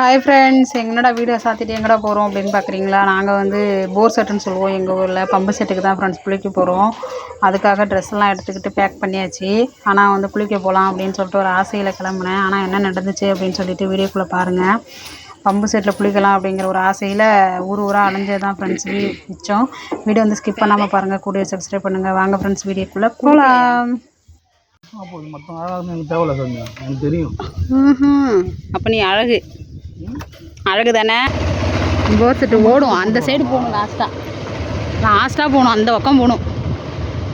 Hi friends எங்களோட video சாத்திட்டு எங்கடா போகிறோம் அப்படின்னு பார்க்குறீங்களா நாங்கள் வந்து போர் செட்டுன்னு சொல்லுவோம். எங்கள் ஊரில் பம்பு செட்டுக்கு தான் ஃப்ரெண்ட்ஸ் குளிக்க போகிறோம் அதுக்காக ட்ரெஸ் எல்லாம் எடுத்துக்கிட்டு பேக் பண்ணியாச்சு. ஆனால் வந்து குளிக்க போகலாம் அப்படின்னு சொல்லிட்டு ஒரு ஆசையில் கிளம்புனேன். ஆனால் என்ன நடந்துச்சு அப்படின்னு சொல்லிட்டு வீடியோக்குள்ளே பாருங்கள் பம்பு செட்டில் குளிக்கலாம் அப்படிங்கிற ஒரு ஆசையில் ஊர் ஊராக அலைஞ்சது தான் ஃப்ரெண்ட்ஸ் மிச்சம். வீடியோ வந்து ஸ்கிப் பண்ணாமல் பாருங்கள் கூடிய சப்ஸ்கிரைப் பண்ணுங்கள் வாங்க ஃப்ரெண்ட்ஸ் வீடியோக்குள்ளே போகலாம் அப்போ நீ அழகு. அழகு தானே போர் செட்டு ஓடும். அந்த சைடு போகணும் லாஸ்ட்டாக லாஸ்ட்டாக போகணும். அந்த பக்கம் போகணும்.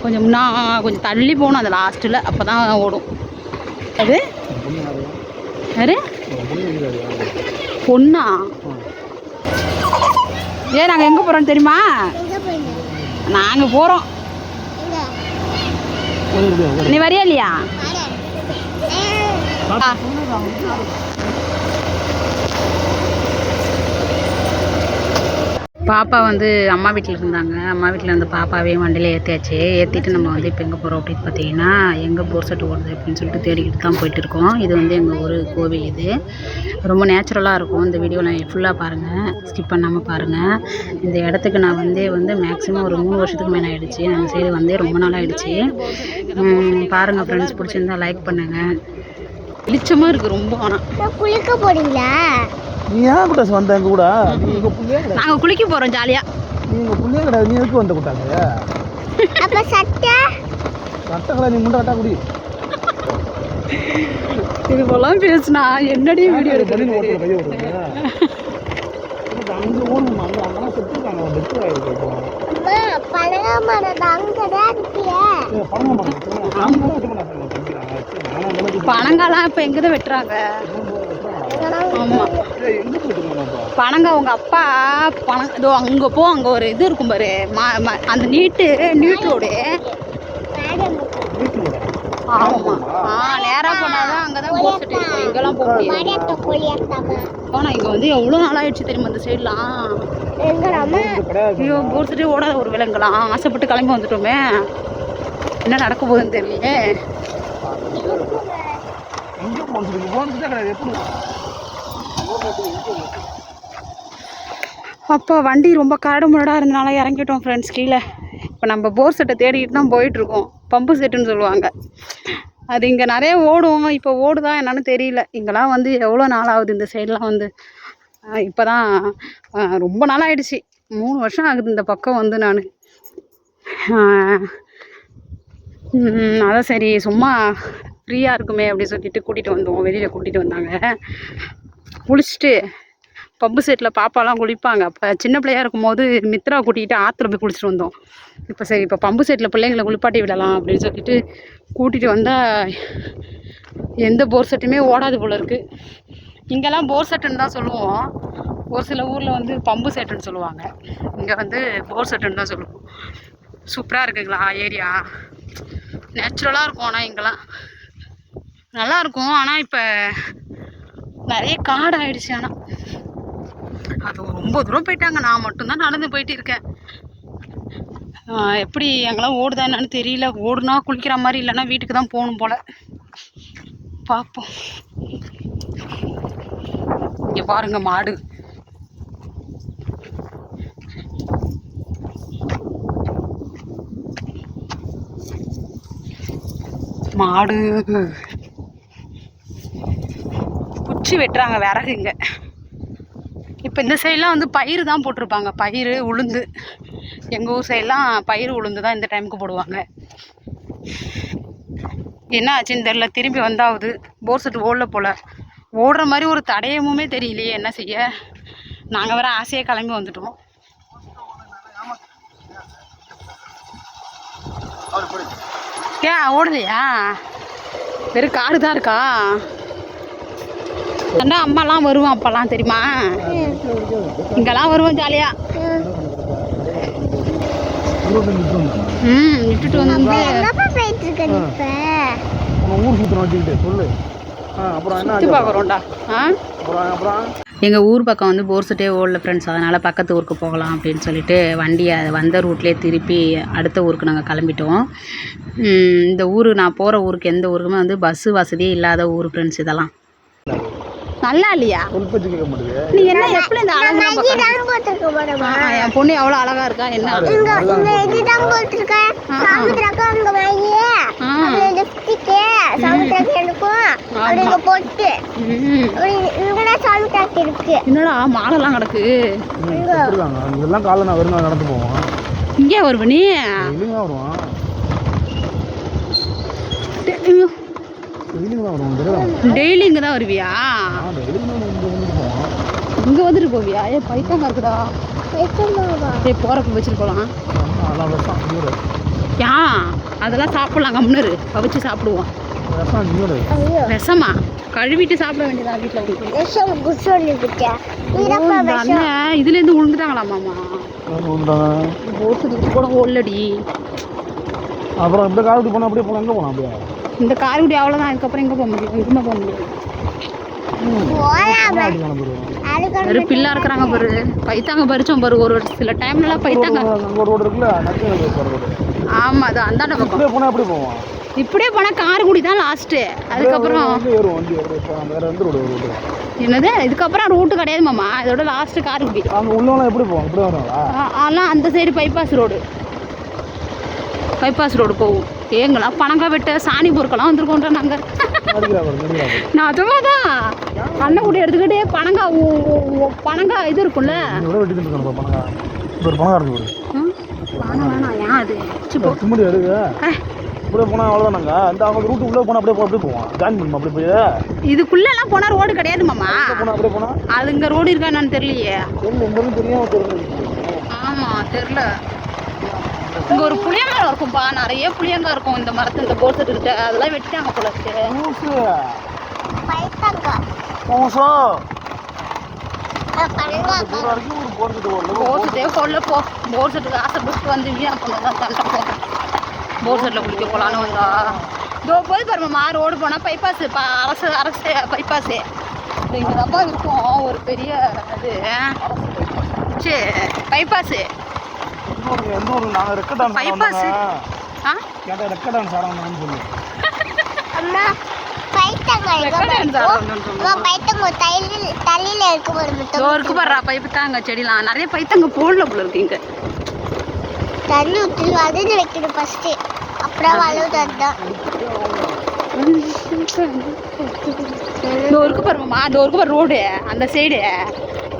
கொஞ்சம் முன்னா கொஞ்சம் தள்ளி போகணும். அந்த லாஸ்ட்டில் அப்போ தான் ஓடும். அது? யாரு? பொண்ணு? ஏன் நாங்கள் எங்கே போகிறோன்னு தெரியுமா? நாங்கள் போகிறோம் நீ வரியா இல்லையா? பாப்பா வந்து அம்மா வீட்டில் இருந்தாங்க. அம்மா வீட்டில் இருந்த பாப்பாவே வண்டியில் ஏற்றியாச்சு ஏற்றிட்டு நம்ம வந்து இப்போ எங்கே போகிறோம் அப்படின்னு பார்த்தீங்கன்னா எங்கே போர் செட்டு ஓடுது அப்படின்னு சொல்லிட்டு தேடிக்கிட்டு தான் போயிட்டு இருக்கோம். இது வந்து எங்கள் ஊர் கோவில் இது. ரொம்ப நேச்சுரலாக இருக்கும். இந்த வீடியோவில் ஃபுல்லாக பாருங்கள் ஸ்கிப் பண்ணாமல் பாருங்கள் இந்த இடத்துக்கு நான் வந்து வந்து மேக்ஸிமம் ஒரு மூணு வருஷத்துக்கு மேலே ஆகிடுச்சு நாங்கள் சைடு வந்து ரொம்ப நாள் ஆகிடுச்சு பாருங்கள் ஃப்ரெண்ட்ஸ் பிடிச்சிருந்தா லைக் பண்ணுங்கள் வெளிச்சமாக இருக்குது ரொம்ப ஆனால் குளிக்க போறீங்களா? நீ ஏன் கூட வந்த எங்க கூட? நீ எங்க புள்ளையே கிடையாது நாங்கள் குளிக்க போகிறோம் ஜாலியாக நீ எங்க புள்ளையே கிடையாது நீ எதுக்கு வந்த கூட்டாங்க? அப்ப சட்டை? ரத்தங்களை நீ முண்டை கட்டா குடி. இது போலாம் பேசுனா என்னடி வீடியோ பண்ணி ஓட்டுற கையை ஓட்டுறது அங்கே ஓடணும் அங்கே அங்கெல்லாம் செத்துருக்காங்க டெத்து ஆகிருக்கு இப்போ. அம்மா பழக மரம் இருக்கியே. பழங்க அங்கே வெட்ட மாட்டாங்க தம்பிக்கிறாங்க நானும் அந்த அளவுக்கு பனங்காலாம் இப்போ எங்கே தான் வெட்டுறாங்க? ஆமாம் பனங்க உங்க அப்பா பணம் இதோ அங்கே போ அங்கே ஒரு இது இருக்கும் பாரு. மா ம- அந்த நீட்டு நீட் ரோடு வீட்டில் ஆமாம் ஆ நேராக போனாதான் அங்கே தான் போர் செட்டு இருக்கும் இங்கெல்லாம் போக முடியாது. ஆனால் இங்கே வந்து எவ்வளோ நாள் ஆயிடுச்சு தெரியுமா இந்த சைட்லாம் ஐயோ போர் செட்டே ஓடாத ஒரு விலங்குலாம். ஆசைப்பட்டு கிளம்பி வந்துட்டோமே. என்ன நடக்க போகுதுன்னு தெரியலையே. எங்கே போகணும் போனது தான் கிடையாது எப்படி? அப்போ வண்டி ரொம்ப கரடு முரடாக இருந்தனால இறங்கிட்டோம் ஃப்ரெண்ட்ஸ் கீழே. இப்போ நம்ம போர் செட்டை தேடிட்டு தான் போயிட்டுருக்கோம். பம்பு செட்டுன்னு சொல்லுவாங்க. அது இங்கே நிறைய ஓடும். இப்போ ஓடுதா என்னன்னு தெரியல. இங்கெல்லாம் வந்து எவ்வளோ நாள் ஆகுது இந்த சைடெலாம் வந்து? இப்போ தான் ரொம்ப நாள் ஆயிடுச்சு. மூணு வருஷம் ஆகுது இந்த பக்கம் வந்து நான். அதான் சரி. சும்மா ஃப்ரீயாக இருக்குமே அப்படின்னு சொல்லிட்டு கூட்டிகிட்டு வந்தோம் வெளியில் கூட்டிகிட்டு வந்தாங்க. குளிச்சுட்டு பம்பு செட்டில் பாப்பாலாம் குளிப்பாங்க. அப்போ சின்ன பிள்ளையா இருக்கும்போது மித்ரா கூட்டிகிட்டு ஆற்றுல போய் குளிச்சுட்டு வந்தோம். இப்போ சரி இப்போ பம்பு செட்டில் பிள்ளைங்களை குளிப்பாட்டி விடலாம் அப்படின்னு சொல்லிட்டு கூட்டிகிட்டு வந்தால் எந்த போர் செட்டுமே ஓடாது போல இருக்குது இங்கெல்லாம் போர் செட்டுன்னு தான் சொல்லுவோம். ஒரு சில ஊரில் வந்து பம்பு செட்டுன்னு சொல்லுவாங்க. இங்கே வந்து போர் செட்டுன்னு தான் சொல்லுவோம். சூப்பராக இருக்குங்களா ஏரியா? நேச்சுரலாக இருக்கும் ஆனால் இங்கெல்லாம். நல்லா இருக்கும் ஆனால் இப்போ நிறைய காடு ஆயிடுச்சு ஆனால் அது ரொம்ப தூரம் போயிட்டாங்க. நான் மட்டும்தான் நடந்து போயிட்டு இருக்கேன். எப்படி எங்கெல்லாம் ஓடுதா என்னன்னு தெரியல. ஓடுனா குளிக்கிற மாதிரி இல்லைன்னா வீட்டுக்கு தான் போகணும் போல. பார்ப்போம். இங்கே பாருங்க மாடு. மாடு. குச்சி வெட்டுறாங்க விறகு இங்கே. இப்போ இந்த சைட்லாம் வந்து பயிர் தான் போட்டிருப்பாங்க. பயிர் உளுந்து. எங்கள் ஊர் சைட்லாம் பயிர் உளுந்து தான் இந்த டைமுக்கு போடுவாங்க. என்ன ஆச்சுன்னு தெரில திரும்பி வந்தாவது போர் செட்டு ஓடல போல். ஓடுற மாதிரி ஒரு தடயமுமே தெரியலையே. என்ன செய்ய? நாங்கள் வேறு ஆசையாக கிளம்பி வந்துட்டோம். ஏன் ஓடலையா வெறும் காடு தான் இருக்கா? அண்ணா அம்மாலாம் வருவான் அப்போல்லாம் தெரியுமா? இங்கெல்லாம் வருவோம் ஜாலியாக ம் விட்டுட்டு வந்து ஊர் சுற்றுறோம் சொல்லு சுற்றி பார்க்குறோம்டா. ஆ? எங்கள் ஊர் பக்கம் வந்து போர் செட்டே ஓடல ஃப்ரெண்ட்ஸ் அதனால் பக்கத்து ஊருக்கு போகலாம் அப்படின்னு சொல்லிட்டு வண்டியை வந்த ரூட்லேயே திருப்பி அடுத்த ஊருக்கு நாங்கள் கிளம்பிட்டோம். இந்த ஊர் நான் போகிற ஊருக்கு எந்த ஊருக்குமே வந்து பஸ்ஸு வசதியே இல்லாத ஊர் ஃப்ரெண்ட்ஸ் இதெல்லாம். நல்லா இல்லையா நீ என்ன எப்படி இந்த அழகு என் பொண்ணு எவ்வளோ அழகா இருக்கா? என்ன என்னடா மாலைலாம் கிடக்கு. இதெல்லாம் காலைல நான் வெறும் நடந்து போவோம் இங்கே வருவ நீ? வருவான் டெய்லியும் தான் வருவான் தெரியும் டெய்லி இங்கே தான் வருவியா? இங்கே வந்துட்டு போவியா? ஏ பைத்தங்க இருக்குடா. ஏ போகிறப்ப வச்சுட்டு போகலாம் யா அதெல்லாம் சாப்பிடலாம் கம்னரு கவிச்சு சாப்பிடுவோம். விஷம்? கழுவிட்டு சாப்பிட வேண்டியதா வீட்டில் இதுலேருந்து வந்துட்டாங்க போட்டுக்கு கூட ஓடலடி அப்புறம் இந்த காலத்துக்கு போனால் அப்படியே போனால் எங்கே போகலாம் அப்படியே? இந்த காரைக்குடி அவ்வளோதான் இதுக்கப்புறம் எங்கே போக முடியும்? எதுவுமே போக முடியும் வெறும் பில்லா இருக்கிறாங்க பாரு. பைத்தாங்க பறிச்சோம் பாரு. ஒரு ஒரு சில டைம்லலாம் பைத்தாங்க ஒரு ஆமாம் அது அந்தாண்ட பக்கம் போவோம்? இப்படியே போனால் காரைக்குடி தான் லாஸ்ட்டு அதுக்கப்புறம் என்னது? இதுக்கப்புறம் ரூட்டு கிடையாது மாமா. இதோட லாஸ்ட்டு காரைக்குடி அங்கே அதெல்லாம் அந்த side bypass road bypass road போகும் எங்கெல்லாம் பணங்கா வெட்ட சாணி பொருட்கெல்லாம் வந்திருக்கோன்ற நாங்கள் நான் அதுவாக தான் கண்ணக்குடி எடுத்துக்கிட்டு பனங்கா ஊ- ஊ- ஊ- பனங்கா இது இருக்கும்ல. வேணாம் வேணாம் ஏன் அது? அப்படியே போனால் அந்த அவங்க ரூட்டு உள்ளே போனால் அப்படியே அப்படியே போவோம். ஜாயின் பண்ணுமா அப்படியே போய் இதுக்குள்ளெல்லாம் போனால் ரோடு கிடையாது மாமா. போனால் அப்படியே போனால் அது இங்கே ரோடு இருக்கா என்னன்னு தெரியலையே. தெரியாமல் தெரிஞ்சு ஆமாம் தெரில இங்கே ஒரு புளிய மரம் இருக்கும்பா. நிறைய புளியங்காய் இருக்கும். இந்த மரத்து இந்த போட்டு கிட்ட அதெல்லாம் வெட்டிட்டாங்க போல போர்செட்டே போ. போர்செட்டுக்கு ஆசைப்பட்டு வந்து வீணா பண்ணதான் சண்டை போகும் போர்செட்டில் குளிக்க போகலான்னு வந்தா. இதோ போய் பாருமாம்மா. ரோடு போனால் பைபாஸ் பா அரசு அரசு பைபாஸு இங்கே இருக்கும். ஒரு பெரிய இது. சரி பைபாஸு எந்த எந்த ஊருங்க நாங்கள் ரெக்க டான்ஸ் Bypass. ஆ? கேட்டால் ரெக்க டான்ஸ் ஆடணும்னு சொல்லி. அம்மா பைத்தங்க பைத்தங்க தலையில தலையில இருக்கு ஒரு பைப்புத்தாங்க செடிலாம். நிறைய பைத்தங்க போடல போல இருக்கு இங்கே. தண்ணி ஊற்றி வதந்து வைக்கணும் ஃபர்ஸ்ட் அப்புறம் இதோ இருக்கு பாருமாம்மா இதோ இருக்கு பாரு ரோடு. அந்த சைடு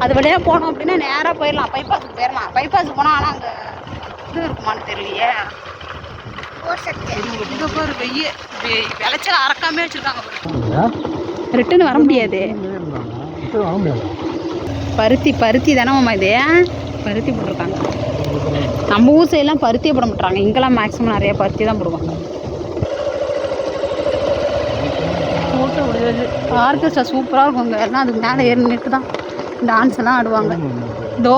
அது வழியாக போனோம் அப்படின்னா நேராக போயிடலாம். பைபாஸுக்கு போயிடலாம். பைபாஸுக்கு போனால் ஆனால் அங்கே இது இருக்குமான்னு தெரியலையே. இங்கே பாரு வெய்ய விளைச்சல் அறக்காமே வச்சுருக்காங்க ரிட்டர்ன் வர முடியாது. பருத்தி பருத்தி தானேம்மா இது? பருத்தி போட்டிருக்காங்க. நம்ம ஊர் சைடெலாம் பருத்தியே போட மாட்டாங்க இங்கெல்லாம் மேக்ஸிமம் நிறைய பருத்தி தான் போடுவாங்க. ஆர்கெஸ்ட்ரா சூப்பராக இருக்கும் எல்லாம் அதுக்கு மேலே ஏறி நின்று தான் டான்ஸ் எல்லாம் ஆடுவாங்க. தோ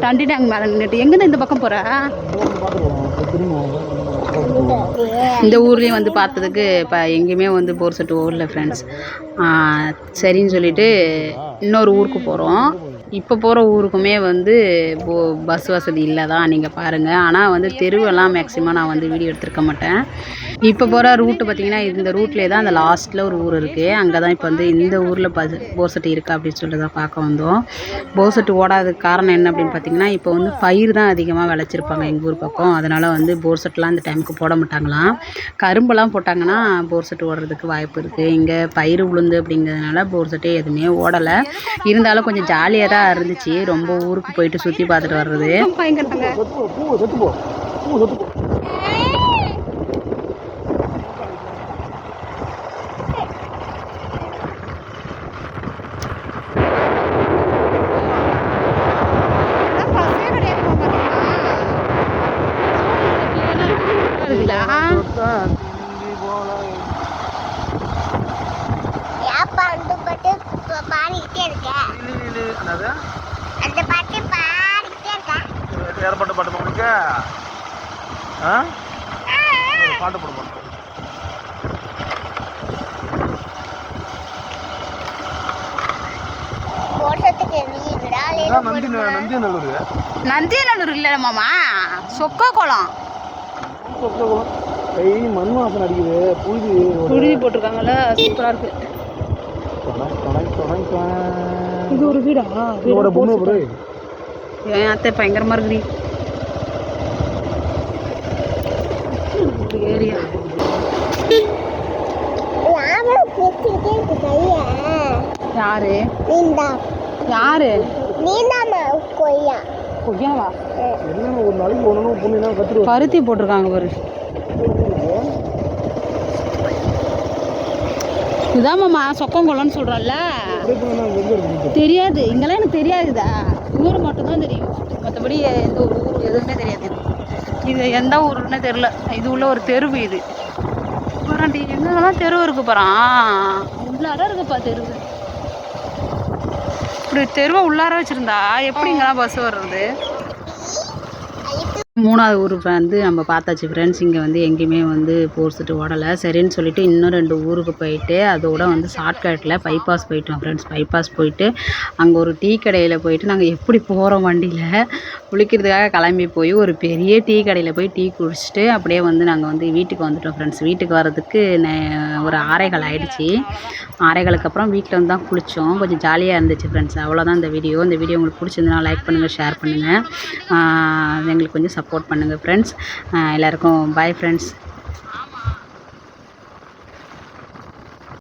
தண்டி டேங்க் மேலே நின்றுட்டு எங்கேருந்து இந்த பக்கம் போகிற இந்த ஊர்லேயும் வந்து பார்த்ததுக்கு இப்போ எங்கேயுமே வந்து போர் செட்டு ஓடல ஃப்ரெண்ட்ஸ் சரின்னு சொல்லிட்டு இன்னொரு ஊருக்கு போகிறோம் இப்போ போகிற ஊருக்குமே வந்து போ பஸ் வசதி இல்லை தான் நீங்கள் பாருங்கள் ஆனால் வந்து தெருவெல்லாம் மேக்ஸிமம் நான் வந்து வீடியோ எடுத்திருக்க மாட்டேன். இப்போ போகிற ரூட்டு பார்த்தீங்கன்னா இந்த ரூட்லேயே தான் அந்த லாஸ்ட்டில் ஒரு ஊர் இருக்குது அங்கே தான் இப்போ வந்து இந்த ஊரில் பஸ் போர் செட்டு இருக்கா அப்படின்னு சொல்லிட்டு தான் பார்க்க வந்தோம். போர் செட்டு ஓடாததுக்கு காரணம் என்ன அப்படின்னு பார்த்தீங்கன்னா இப்போ வந்து பயிர் தான் அதிகமாக விளைச்சிருப்பாங்க எங்கள் ஊர் பக்கம். அதனால் வந்து போர் செட்லாம் இந்த டைமுக்கு போட மாட்டாங்களாம். கரும்பெல்லாம் போட்டாங்கன்னா போர் செட்டு ஓடுறதுக்கு வாய்ப்பு இருக்குது இங்கே பயிர் உளுந்து அப்படிங்கிறதுனால போர்செட்டே எதுவுமே ஓடலை. இருந்தாலும் கொஞ்சம் ஜாலியாக தான் இருந்துச்சு. ரொம்ப ஊருக்கு போயிட்டு சுற்றி பார்த்துட்டு வர்றது செத்து போ பூ செத்து போ பூ செத்து போ ஏப்பா அந்த பாட்டு பா- பாடிக்கிட்டே இருக்க அந்த பாட்டு பாடிக்கிட்டே இருக்க ஏற்பட்ட பாட்டு உங்களுக்கு ஆ ஒரு பாட்டு போட மாட்டோம் போட்டத்துக்கு வீடுடா நந்தி நந்தி நல்லூர் நந்தியநல்லூர் இல்லை மாமா. சொக்க குளம் கை மண் வாசனை அடிக்குது. புழுதி. புழுதி போட்டிருக்காங்கல்ல சூப்பராக தொணை தொணை இது ஒரு வீடா? இதோட பொண்ணு ப்ரோ என் அத்தை பயங்கரமா இருக்குடி. ஏரியா. இருக்கு யாரு? யாரு? கொய்யா. கொய்யாவா? என்னென்ன ஒரு நாளைக்கு ஒன்று பொண்ணு என்ன கற்றுட்டு பருத்தி போட்டிருக்காங்க பாரு. இதாம்மாம்மா சொக்கங்குளம்னு சொல்கிறோம்ல தெரியாது. இங்கெல்லாம் எனக்கு தெரியாதுதா ஊர் மட்டும்தான் தெரியும். மற்றபடி எந்த ஒரு ஊர் எதுவுமே தெரியாது. இது எந்த ஊருன்னு தெரில இது உள்ள ஒரு தெருவு இது பாராண்டி எங்கெல்லாம் தெருவு இருக்கு பாறான் உள்ளார இருக்குப்பா தெருவு இப்படி தெருவை உள்ளார வச்சுருந்தா எப்படி இங்கெல்லாம் பஸ் வர்றது? மூணாவது ஊர் வந்து நம்ம பார்த்தாச்சு ஃப்ரெண்ட்ஸ் இங்கே வந்து எங்கேயுமே வந்து போர்த்துட்டு ஓடலை. சரின்னு சொல்லிட்டு இன்னும் ரெண்டு ஊருக்கு போயிட்டு அதோட வந்து ஷார்ட்கட்டில் பைபாஸ் போயிட்டோம் ஃப்ரெண்ட்ஸ் பைபாஸ் போயிட்டு அங்கே ஒரு டீ கடையில் போயிட்டு நாங்கள் எப்படி போகிறோம் வண்டியில்? குளிக்கிறதுக்காக கிளம்பி போய் ஒரு பெரிய டீ கடையில் போய் டீ குடிச்சிட்டு அப்படியே வந்து நாங்கள் வந்து வீட்டுக்கு வந்துட்டோம் ஃப்ரெண்ட்ஸ் வீட்டுக்கு வர்றதுக்கு ஒரு ஆறைகள் ஆகிடுச்சி ஆறைகளுக்கு அப்புறம் வீட்டில் வந்து தான் குளித்தோம் கொஞ்சம் ஜாலியாக இருந்துச்சு ஃப்ரெண்ட்ஸ் அவ்வளோதான் இந்த வீடியோ இந்த வீடியோ உங்களுக்கு பிடிச்சிருந்தனா லைக் பண்ணுங்கள் ஷேர் பண்ணுங்கள் எங்களுக்கு கொஞ்சம் சப்போர்ட் பண்ணுங்கள் ஃப்ரெண்ட்ஸ் எல்லாருக்கும் பாய் ஃப்ரெண்ட்ஸ்